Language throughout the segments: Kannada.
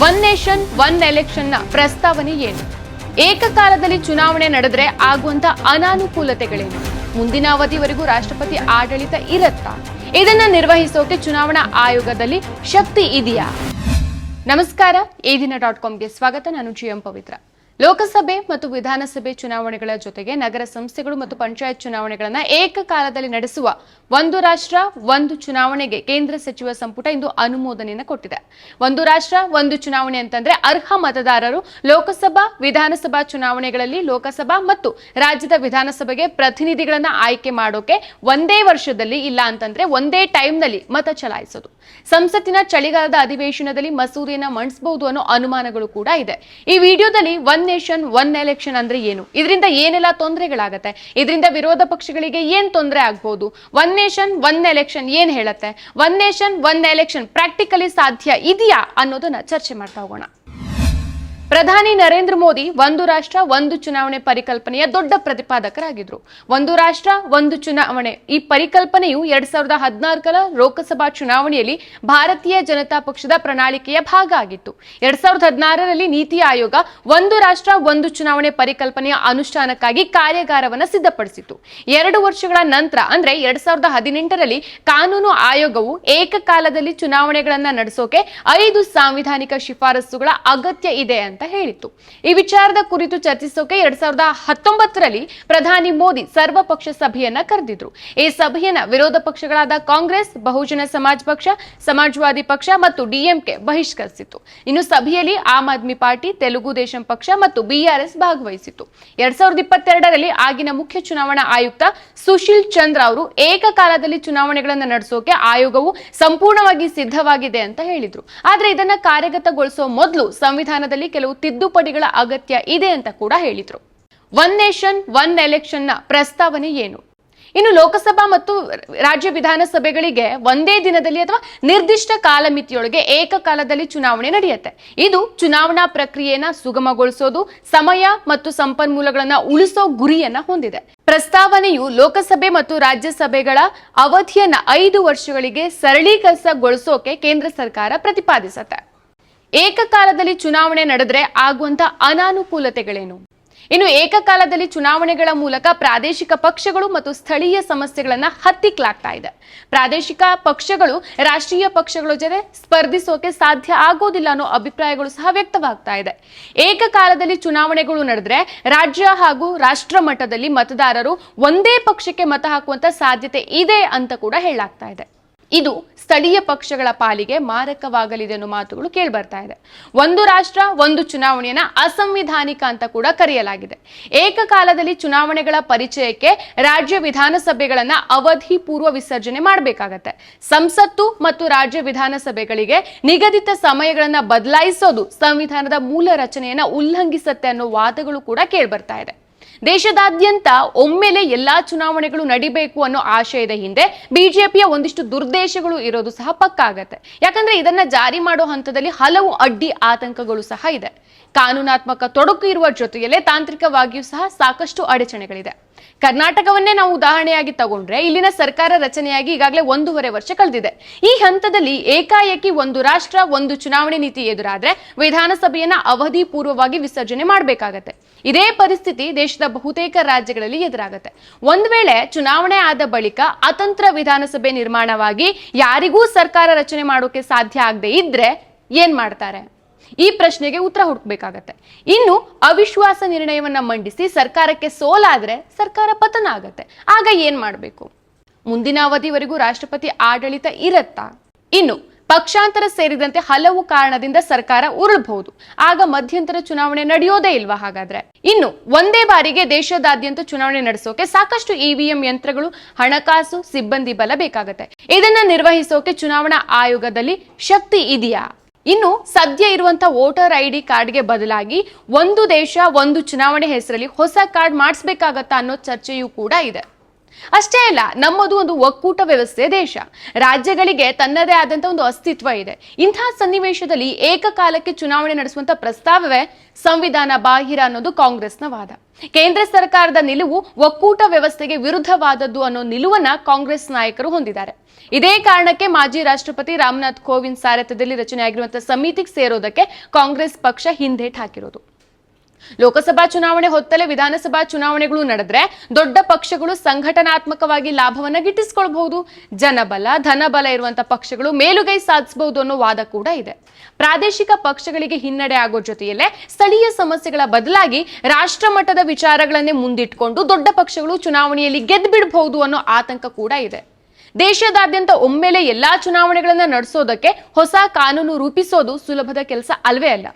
ಒನ್ ನೇಷನ್ ಒನ್ ಎಲೆಕ್ಷನ್ನ ಪ್ರಸ್ತಾವನೆ ಏನು? ಏಕಕಾಲದಲ್ಲಿ ಚುನಾವಣೆ ನಡೆದ್ರೆ ಆಗುವಂತ ಅನಾನುಕೂಲತೆಗಳೇನು? ಮುಂದಿನ ಅವಧಿವರೆಗೂ ರಾಷ್ಟ್ರಪತಿ ಆಡಳಿತ ಇರತ್ತಾ? ಇದನ್ನ ನಿರ್ವಹಿಸೋಕೆ ಚುನಾವಣಾ ಆಯೋಗದಲ್ಲಿ ಶಕ್ತಿ ಇದೆಯಾ? ನಮಸ್ಕಾರ ಈ ದಿನ ಡಾಟ್ ಕಾಮ್ಗೆ ಸ್ವಾಗತ. ನಾನು ಜಿ ಎಂ ಪವಿತ್ರ. ಲೋಕಸಭೆ ಮತ್ತು ವಿಧಾನಸಭೆ ಚುನಾವಣೆಗಳ ಜೊತೆಗೆ ನಗರ ಸಂಸ್ಥೆಗಳು ಮತ್ತು ಪಂಚಾಯತ್ ಚುನಾವಣೆಗಳನ್ನು ಏಕಕಾಲದಲ್ಲಿ ನಡೆಸುವ ಒಂದು ರಾಷ್ಟ್ರ, ಒಂದು ಚುನಾವಣೆಗೆ ಕೇಂದ್ರ ಸಚಿವ ಸಂಪುಟ ಇಂದು ಅನುಮೋದನೆಯನ್ನು ಕೊಟ್ಟಿದೆ. ಒಂದು ರಾಷ್ಟ್ರ, ಒಂದು ಚುನಾವಣೆ ಅಂತಂದ್ರೆ ಅರ್ಹ ಮತದಾರರು ಲೋಕಸಭಾ, ವಿಧಾನಸಭಾ ಚುನಾವಣೆಗಳಲ್ಲಿ ಲೋಕಸಭಾ ಮತ್ತು ರಾಜ್ಯದ ವಿಧಾನಸಭೆಗೆ ಪ್ರತಿನಿಧಿಗಳನ್ನ ಆಯ್ಕೆ ಮಾಡೋಕೆ ಒಂದೇ ವರ್ಷದಲ್ಲಿ ಇಲ್ಲ ಅಂತಂದ್ರೆ ಒಂದೇ ಟೈಮ್ನಲ್ಲಿ ಮತ ಚಲಾಯಿಸೋದು. ಸಂಸತ್ತಿನ ಚಳಿಗಾಲದ ಅಧಿವೇಶನದಲ್ಲಿ ಮಸೂದೆಯನ್ನು ಮಂಡಿಸಬಹುದು ಅನ್ನೋ ಅನುಮಾನಗಳು ಕೂಡ ಇದೆ. ಈ ವಿಡಿಯೋದಲ್ಲಿ ಒನ್ ನೇಷನ್ ಒನ್ ಎಲೆಕ್ಷನ್ ಅಂದ್ರೆ ಏನು? ಇದರಿಂದ ಏನೆಲ್ಲ ತೊಂದರೆಗಳಾಗತ್ತೆ? ಇದರಿಂದ ವಿರೋಧ ಪಕ್ಷಗಳಿಗೆ ಏನ್ ತೊಂದರೆ ಆಗ್ಬಹುದು ಒನ್ ನೇಷನ್ ಒನ್ ಎಲೆಕ್ಷನ್ ಏನ್ ಹೇಳತ್ತೆ? One nation one election practically ಸಾಧ್ಯ ಇದೆಯಾ ಅನ್ನೋದನ್ನ ಚರ್ಚೆ ಮಾಡ್ತಾ ಹೋಗೋಣ. ಪ್ರಧಾನಿ ನರೇಂದ್ರ ಮೋದಿ ಒಂದು ರಾಷ್ಟ್ರ, ಒಂದು ಚುನಾವಣೆ ಪರಿಕಲ್ಪನೆಯ ದೊಡ್ಡ ಪ್ರತಿಪಾದಕರಾಗಿದ್ರು. ಒಂದು ರಾಷ್ಟ್ರ, ಒಂದು ಚುನಾವಣೆ. ಈ ಪರಿಕಲ್ಪನೆಯು ಎರಡ್ ಸಾವಿರದ ಹದಿನಾಲ್ಕರ ಲೋಕಸಭಾ ಚುನಾವಣೆಯಲ್ಲಿ ಭಾರತೀಯ ಜನತಾ ಪಕ್ಷದ ಪ್ರಣಾಳಿಕೆಯ ಭಾಗ ಆಗಿತ್ತು. ಎರಡ್ ಸಾವಿರದ ಹದಿನಾರರಲ್ಲಿ ನೀತಿ ಆಯೋಗ ಒಂದು ರಾಷ್ಟ್ರ, ಒಂದು ಚುನಾವಣೆ ಪರಿಕಲ್ಪನೆಯ ಅನುಷ್ಠಾನಕ್ಕಾಗಿ ಕಾರ್ಯಾಗಾರವನ್ನು ಸಿದ್ಧಪಡಿಸಿತು ಎರಡು ವರ್ಷಗಳ ನಂತರ, ಅಂದ್ರೆ ಎರಡ್ ಸಾವಿರದ ಹದಿನೆಂಟರಲ್ಲಿ ಕಾನೂನು ಆಯೋಗವು ಏಕಕಾಲದಲ್ಲಿ ಚುನಾವಣೆಗಳನ್ನ ನಡೆಸೋಕೆ ಐದು ಸಾಂವಿಧಾನಿಕ ಶಿಫಾರಸುಗಳ ಅಗತ್ಯ ಇದೆ ಅಂತ ಹೇಳಿತ್ತು. ಈ ವಿಚಾರದ ಕುರಿತು ಚರ್ಚಿಸೋಕೆ ಎರಡ್ ಸಾವಿರದ ಹತ್ತೊಂಬತ್ತರಲ್ಲಿ ಪ್ರಧಾನಿ ಮೋದಿ ಸರ್ವಪಕ್ಷ ಸಭೆಯನ್ನ ಕರೆದಿದ್ರು. ಈ ಸಭೆಯನ್ನ ವಿರೋಧ ಪಕ್ಷಗಳಾದ ಕಾಂಗ್ರೆಸ್, ಬಹುಜನ ಸಮಾಜ ಪಕ್ಷ, ಸಮಾಜವಾದಿ ಪಕ್ಷ ಮತ್ತು ಡಿಎಂಕೆ ಬಹಿಷ್ಕರಿಸಿತ್ತು. ಇನ್ನು ಸಭೆಯಲ್ಲಿ ಆಮ್ ಆದ್ಮಿ ಪಾರ್ಟಿ, ತೆಲುಗು ದೇಶಂ ಪಕ್ಷ ಮತ್ತು ಬಿಆರ್ಎಸ್ ಭಾಗವಹಿಸಿತ್ತು. ಎರಡ್ ಸಾವಿರದ ಇಪ್ಪತ್ತೆರಡರಲ್ಲಿ ಆಗಿನ ಮುಖ್ಯ ಚುನಾವಣಾ ಆಯುಕ್ತ ಸುಶೀಲ್ ಚಂದ್ರ ಅವರು ಏಕಕಾಲದಲ್ಲಿ ಚುನಾವಣೆಗಳನ್ನು ನಡೆಸೋಕೆ ಆಯೋಗವು ಸಂಪೂರ್ಣವಾಗಿ ಸಿದ್ಧವಾಗಿದೆ ಅಂತ ಹೇಳಿದ್ರು. ಆದ್ರೆ ಇದನ್ನ ಕಾರ್ಯಗತಗೊಳಿಸುವ ಮೊದಲು ಸಂವಿಧಾನದಲ್ಲಿ ಕೆಲವು ತಿದ್ದುಪಡಿಗಳ ಅಗತ್ಯ ಇದೆ ಅಂತ ಕೂಡ ಹೇಳಿದರು. ಒನ್ ನೇಷನ್ ಒನ್ ಎಲೆಕ್ಷನ್ನ ಪ್ರಸ್ತಾವನೆ ಏನು? ಇನ್ನು ಲೋಕಸಭಾ ಮತ್ತು ರಾಜ್ಯ ವಿಧಾನಸಭೆಗಳಿಗೆ ಒಂದೇ ದಿನದಲ್ಲಿ ಅಥವಾ ನಿರ್ದಿಷ್ಟ ಕಾಲಮಿತಿಯೊಳಗೆ ಏಕಕಾಲದಲ್ಲಿ ಚುನಾವಣೆ ನಡೆಯುತ್ತೆ. ಇದು ಚುನಾವಣಾ ಪ್ರಕ್ರಿಯೆನ ಸುಗಮಗೊಳಿಸೋದು, ಸಮಯ ಮತ್ತು ಸಂಪನ್ಮೂಲಗಳನ್ನ ಉಳಿಸೋ ಗುರಿಯನ್ನ ಹೊಂದಿದೆ. ಪ್ರಸ್ತಾವನೆಯು ಲೋಕಸಭೆ ಮತ್ತು ರಾಜ್ಯಸಭೆಗಳ ಅವಧಿಯನ್ನ ಐದು ವರ್ಷಗಳಿಗೆ ಸರಳೀಕರಿಸಗೊಳಿಸೋಕೆ ಕೇಂದ್ರ ಸರ್ಕಾರ ಪ್ರತಿಪಾದಿಸುತ್ತೆ. ಏಕಕಾಲದಲ್ಲಿ ಚುನಾವಣೆ ನಡೆದ್ರೆ ಆಗುವಂತ ಅನಾನುಕೂಲತೆಗಳೇನು? ಇನ್ನು ಏಕಕಾಲದಲ್ಲಿ ಚುನಾವಣೆಗಳ ಮೂಲಕ ಪ್ರಾದೇಶಿಕ ಪಕ್ಷಗಳು ಮತ್ತು ಸ್ಥಳೀಯ ಸಮಸ್ಯೆಗಳನ್ನ ಹತ್ತಿಕ್ಲಾಗ್ತಾ ಇದೆ. ಪ್ರಾದೇಶಿಕ ಪಕ್ಷಗಳು ರಾಷ್ಟ್ರೀಯ ಪಕ್ಷಗಳ ಜೊತೆ ಸ್ಪರ್ಧಿಸೋಕೆ ಸಾಧ್ಯ ಆಗೋದಿಲ್ಲ ಅನ್ನೋ ಅಭಿಪ್ರಾಯಗಳು ಸಹ ವ್ಯಕ್ತವಾಗ್ತಾ ಇದೆ. ಏಕಕಾಲದಲ್ಲಿ ಚುನಾವಣೆಗಳು ನಡೆದ್ರೆ ರಾಜ್ಯ ಹಾಗೂ ರಾಷ್ಟ್ರ ಮಟ್ಟದಲ್ಲಿ ಮತದಾರರು ಒಂದೇ ಪಕ್ಷಕ್ಕೆ ಮತ ಹಾಕುವಂತ ಸಾಧ್ಯತೆ ಇದೆ ಅಂತ ಕೂಡ ಹೇಳಾಗ್ತಾ ಇದೆ. ಇದು ಸ್ಥಳೀಯ ಪಕ್ಷಗಳ ಪಾಲಿಗೆ ಮಾರಕವಾಗಲಿದೆ ಅನ್ನೋ ಮಾತುಗಳು ಕೇಳ್ಬರ್ತಾ ಇದೆ. ಒಂದು ರಾಷ್ಟ್ರ, ಒಂದು ಚುನಾವಣೆಯನ್ನ ಅಸಂವಿಧಾನಿಕ ಅಂತ ಕೂಡ ಕರೆಯಲಾಗಿದೆ. ಏಕಕಾಲದಲ್ಲಿ ಚುನಾವಣೆಗಳ ಪರಿಚಯಕ್ಕೆ ರಾಜ್ಯ ವಿಧಾನಸಭೆಗಳನ್ನ ಅವಧಿ ಪೂರ್ವ ವಿಸರ್ಜನೆ ಮಾಡಬೇಕಾಗತ್ತೆ. ಸಂಸತ್ತು ಮತ್ತು ರಾಜ್ಯ ವಿಧಾನಸಭೆಗಳಿಗೆ ನಿಗದಿತ ಸಮಯಗಳನ್ನ ಬದಲಾಯಿಸೋದು ಸಂವಿಧಾನದ ಮೂಲ ರಚನೆಯನ್ನ ಉಲ್ಲಂಘಿಸುತ್ತೆ ಅನ್ನೋ ವಾದಗಳು ಕೂಡ ಕೇಳ್ಬರ್ತಾ ಇದೆ. ದೇಶದಾದ್ಯಂತ ಒಮ್ಮೆಲೆ ಎಲ್ಲಾ ಚುನಾವಣೆಗಳು ನಡಿಬೇಕು ಅನ್ನೋ ಆಶಯದ ಹಿಂದೆ. ಬಿಜೆಪಿಯ ಒಂದಿಷ್ಟು ದುರ್ದೇಶಗಳು ಇರೋದು ಸಹ ಪಕ್ಕ ಆಗತ್ತೆ ಯಾಕಂದ್ರೆ ಇದನ್ನ ಜಾರಿ ಮಾಡೋ ಹಂತದಲ್ಲಿ ಹಲವು ಅಡ್ಡಿ ಆತಂಕಗಳು ಸಹ ಇದೆ. ಕಾನೂನಾತ್ಮಕ ತೊಡಕು ಇರುವ ಜೊತೆಯಲ್ಲೇ ತಾಂತ್ರಿಕವಾಗಿಯೂ ಸಹ ಸಾಕಷ್ಟು ಅಡಚಣೆಗಳಿದೆ. ಕರ್ನಾಟಕವನ್ನೇ ನಾವು ಉದಾಹರಣೆಯಾಗಿ ತಗೊಂಡ್ರೆ ಇಲ್ಲಿನ ಸರ್ಕಾರ ರಚನೆಯಾಗಿ ಈಗಾಗಲೇ ಒಂದೂವರೆ ವರ್ಷ ಕಳೆದಿದೆ. ಈ ಹಂತದಲ್ಲಿ ಏಕಾಏಕಿ ಒಂದು ರಾಷ್ಟ್ರ, ಒಂದು ಚುನಾವಣೆ ನೀತಿ ಎದುರಾದ್ರೆ ವಿಧಾನಸಭೆಯನ್ನ ಅವಧಿ ಪೂರ್ವವಾಗಿ ವಿಸರ್ಜನೆ ಮಾಡಬೇಕಾಗತ್ತೆ. ಇದೇ ಪರಿಸ್ಥಿತಿ ದೇಶದ ಬಹುತೇಕ ರಾಜ್ಯಗಳಲ್ಲಿ ಎದುರಾಗತ್ತೆ. ಒಂದ್ ವೇಳೆ ಚುನಾವಣೆ ಆದ ಬಳಿಕ ಅತಂತ್ರ ವಿಧಾನಸಭೆ ನಿರ್ಮಾಣವಾಗಿ ಯಾರಿಗೂ ಸರ್ಕಾರ ರಚನೆ ಮಾಡೋಕೆ ಸಾಧ್ಯ ಆಗದೆ ಇದ್ರೆ ಏನ್ ಮಾಡ್ತಾರೆ? ಈ ಪ್ರಶ್ನೆಗೆ ಉತ್ತರ ಹುಡುಕ್ಬೇಕಾಗತ್ತೆ. ಇನ್ನು ಅವಿಶ್ವಾಸ ನಿರ್ಣಯವನ್ನ ಮಂಡಿಸಿ ಸರ್ಕಾರಕ್ಕೆ ಸೋಲಾದ್ರೆ ಸರ್ಕಾರ ಪತನ ಆಗತ್ತೆ. ಆಗ ಏನ್ ಮಾಡಬೇಕು? ಮುಂದಿನ ಅವಧಿವರೆಗೂ ರಾಷ್ಟ್ರಪತಿ ಆಡಳಿತ ಇರತ್ತಾ? ಇನ್ನು ಪಕ್ಷಾಂತರ ಸೇರಿದಂತೆ ಹಲವು ಕಾರಣದಿಂದ ಸರ್ಕಾರ ಉರುಳಬಹುದು. ಆಗ ಮಧ್ಯಂತರ ಚುನಾವಣೆ ನಡೆಯೋದೇ ಇಲ್ವಾ ಹಾಗಾದ್ರೆ? ಇನ್ನು ಒಂದೇ ಬಾರಿಗೆ ದೇಶದಾದ್ಯಂತ ಚುನಾವಣೆ ನಡೆಸೋಕೆ ಸಾಕಷ್ಟು ಇವಿಎಂ ಯಂತ್ರಗಳು, ಹಣಕಾಸು, ಸಿಬ್ಬಂದಿ ಬಲ ಬೇಕಾಗತ್ತೆ. ಇದನ್ನ ನಿರ್ವಹಿಸೋಕೆ ಚುನಾವಣಾ ಆಯೋಗದಲ್ಲಿ ಶಕ್ತಿ ಇದೆಯಾ? ಇನ್ನು ಸದ್ಯ ಇರುವಂತ ವೋಟರ್ ಐ ಡಿ ಕಾರ್ಡ್ಗೆ ಬದಲಾಗಿ ಒಂದು ದೇಶ, ಒಂದು ಚುನಾವಣೆ ಹೆಸರಲ್ಲಿ ಹೊಸ ಕಾರ್ಡ್ ಮಾಡಿಸ್ಬೇಕಾಗತ್ತಾ ಅನ್ನೋ ಚರ್ಚೆಯೂ ಕೂಡ ಇದೆ. ಅಷ್ಟೇ ಅಲ್ಲ, ನಮ್ಮದು ಒಂದು ಒಕ್ಕೂಟ ವ್ಯವಸ್ಥೆ ದೇಶ. ರಾಜ್ಯಗಳಿಗೆ ತನ್ನದೇ ಆದಂತ ಒಂದು ಅಸ್ತಿತ್ವ ಇದೆ. ಇಂತಹ ಸನ್ನಿವೇಶದಲ್ಲಿ ಏಕಕಾಲಕ್ಕೆ ಚುನಾವಣೆ ನಡೆಸುವಂತ ಪ್ರಸ್ತಾವವೇ ಸಂವಿಧಾನ ಬಾಹಿರ ಅನ್ನೋದು ಕಾಂಗ್ರೆಸ್ನ ವಾದ. ಕೇಂದ್ರ ಸರ್ಕಾರದ ನಿಲುವು ಒಕ್ಕೂಟ ವ್ಯವಸ್ಥೆಗೆ ವಿರುದ್ಧವಾದದ್ದು ಅನ್ನೋ ನಿಲುವನ್ನ ಕಾಂಗ್ರೆಸ್ ನಾಯಕರು ಹೊಂದಿದ್ದಾರೆ. ಇದೇ ಕಾರಣಕ್ಕೆ ಮಾಜಿ ರಾಷ್ಟ್ರಪತಿ ರಾಮನಾಥ್ ಕೋವಿಂದ್ ಸಾರಥ್ಯದಲ್ಲಿ ರಚನೆಯಾಗಿರುವಂತಹ ಸಮಿತಿಗೆ ಸೇರೋದಕ್ಕೆ ಕಾಂಗ್ರೆಸ್ ಪಕ್ಷ ಹಿಂದೇಟ್ ಹಾಕಿರೋದು. ಲೋಕಸಭಾ ಚುನಾವಣೆ ಹೊತ್ತಲೇ ವಿಧಾನಸಭಾ ಚುನಾವಣೆಗಳು ನಡೆದ್ರೆ ದೊಡ್ಡ ಪಕ್ಷಗಳು ಸಂಘಟನಾತ್ಮಕವಾಗಿ ಲಾಭವನ್ನ ಗಿಟ್ಟಿಸ್ಕೊಳ್ಬಹುದು. ಜನಬಲ, ಧನಬಲ ಇರುವಂತ ಪಕ್ಷಗಳು ಮೇಲುಗೈ ಸಾಧಿಸಬಹುದು ಅನ್ನೋ ವಾದ ಕೂಡ ಇದೆ. ಪ್ರಾದೇಶಿಕ ಪಕ್ಷಗಳಿಗೆ ಹಿನ್ನಡೆ ಆಗೋ ಜೊತೆಯಲ್ಲೇ ಸ್ಥಳೀಯ ಸಮಸ್ಯೆಗಳ ಬದಲಾಗಿ ರಾಷ್ಟ್ರ ಮಟ್ಟದ ವಿಚಾರಗಳನ್ನೇ ಮುಂದಿಟ್ಕೊಂಡು ದೊಡ್ಡ ಪಕ್ಷಗಳು ಚುನಾವಣೆಯಲ್ಲಿ ಗೆದ್ದು ಬಿಡಬಹುದು ಅನ್ನೋ ಆತಂಕ ಕೂಡ ಇದೆ. ದೇಶದಾದ್ಯಂತ ಒಮ್ಮೆಲೆ ಎಲ್ಲಾ ಚುನಾವಣೆಗಳನ್ನ ನಡೆಸೋದಕ್ಕೆ ಹೊಸ ಕಾನೂನು ರೂಪಿಸೋದು ಸುಲಭದ ಕೆಲಸ ಅಲ್ವೇ ಅಲ್ಲ.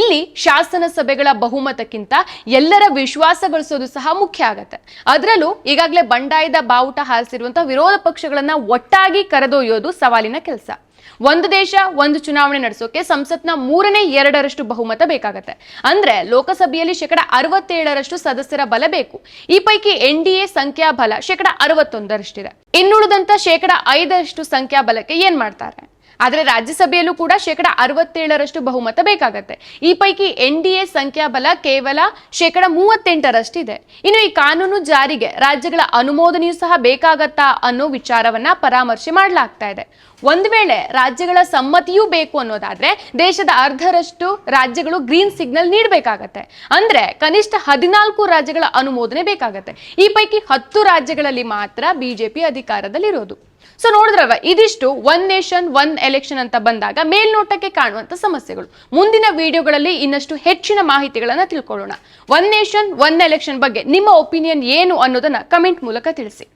ಇಲ್ಲಿ ಶಾಸನ ಸಭೆಗಳ ಬಹುಮತಕ್ಕಿಂತ ಎಲ್ಲರ ವಿಶ್ವಾಸ ಗಳಿಸೋದು ಸಹ ಮುಖ್ಯ ಆಗತ್ತೆ. ಅದರಲ್ಲೂ ಈಗಾಗಲೇ ಬಂಡಾಯದ ಬಾವುಟ ಹಾರಿಸಿರುವಂತಹ ವಿರೋಧ ಪಕ್ಷಗಳನ್ನ ಒಟ್ಟಾಗಿ ಕರೆದೊಯ್ಯೋದು ಸವಾಲಿನ ಕೆಲಸ. ಒಂದು ದೇಶ, ಒಂದು ಚುನಾವಣೆ ನಡೆಸೋಕೆ ಸಂಸತ್ನ ಮೂರನೇ ಎರಡರಷ್ಟು ಬಹುಮತ ಬೇಕಾಗತ್ತೆ. ಅಂದ್ರೆ ಲೋಕಸಭೆಯಲ್ಲಿ ಶೇಕಡ ಅರವತ್ತೇಳರಷ್ಟು ಸದಸ್ಯರ ಬಲ ಬೇಕು. ಈ ಪೈಕಿ ಎನ್ ಡಿ ಎ ಸಂಖ್ಯಾಬಲ ಶೇಕಡ ಅರವತ್ತೊಂದರಷ್ಟಿದೆ. ಇನ್ನುಳಿದಂತ ಶೇಕಡ ಐದರಷ್ಟು ಸಂಖ್ಯಾಬಲಕ್ಕೆ ಏನ್ ಮಾಡ್ತಾರೆ? ಆದ್ರೆ ರಾಜ್ಯಸಭೆಯಲ್ಲೂ ಕೂಡ ಶೇಕಡ ಅರವತ್ತೇಳರಷ್ಟು ಬಹುಮತ ಬೇಕಾಗತ್ತೆ. ಈ ಪೈಕಿ ಎನ್ ಡಿ ಎ ಸಂಖ್ಯಾಬಲ ಕೇವಲ ಶೇಕಡ ಮೂವತ್ತೆಂಟರಷ್ಟಿದೆ. ಇನ್ನು ಈ ಕಾನೂನು ಜಾರಿಗೆ ರಾಜ್ಯಗಳ ಅನುಮೋದನೆಯೂ ಸಹ ಬೇಕಾಗತ್ತಾ ಅನ್ನೋ ವಿಚಾರವನ್ನ ಪರಾಮರ್ಶೆ ಮಾಡಲಾಗ್ತಾ ಇದೆ. ಒಂದ್ ವೇಳೆ ರಾಜ್ಯಗಳ ಸಮ್ಮತಿಯೂ ಬೇಕು ಅನ್ನೋದಾದ್ರೆ ದೇಶದ ಅರ್ಧರಷ್ಟು ರಾಜ್ಯಗಳು ಗ್ರೀನ್ ಸಿಗ್ನಲ್ ನೀಡಬೇಕಾಗತ್ತೆ. ಅಂದ್ರೆ ಕನಿಷ್ಠ ಹದಿನಾಲ್ಕು ರಾಜ್ಯಗಳ ಅನುಮೋದನೆ ಬೇಕಾಗತ್ತೆ. ಈ ಪೈಕಿ ಹತ್ತು ರಾಜ್ಯಗಳಲ್ಲಿ ಮಾತ್ರ ಬಿಜೆಪಿ ಅಧಿಕಾರದಲ್ಲಿರೋದು. ಸೊ ನೋಡಿದ್ರವ, ಇದಿಷ್ಟು ಒನ್ ನೇಷನ್ ಒನ್ ಎಲೆಕ್ಷನ್ ಅಂತ ಬಂದಾಗ ಮೇಲ್ನೋಟಕ್ಕೆ ಕಾಣುವಂತ ಸಮಸ್ಯೆಗಳು. ಮುಂದಿನ ವಿಡಿಯೋಗಳಲ್ಲಿ ಇನ್ನಷ್ಟು ಹೆಚ್ಚಿನ ಮಾಹಿತಿಗಳನ್ನ ತಿಳ್ಕೊಳ್ಳೋಣ. ಒನ್ ನೇಷನ್ ಒನ್ ಎಲೆಕ್ಷನ್ ಬಗ್ಗೆ ನಿಮ್ಮ ಒಪಿನಿಯನ್ ಏನು ಅನ್ನೋದನ್ನ ಕಮೆಂಟ್ ಮೂಲಕ ತಿಳಿಸಿ.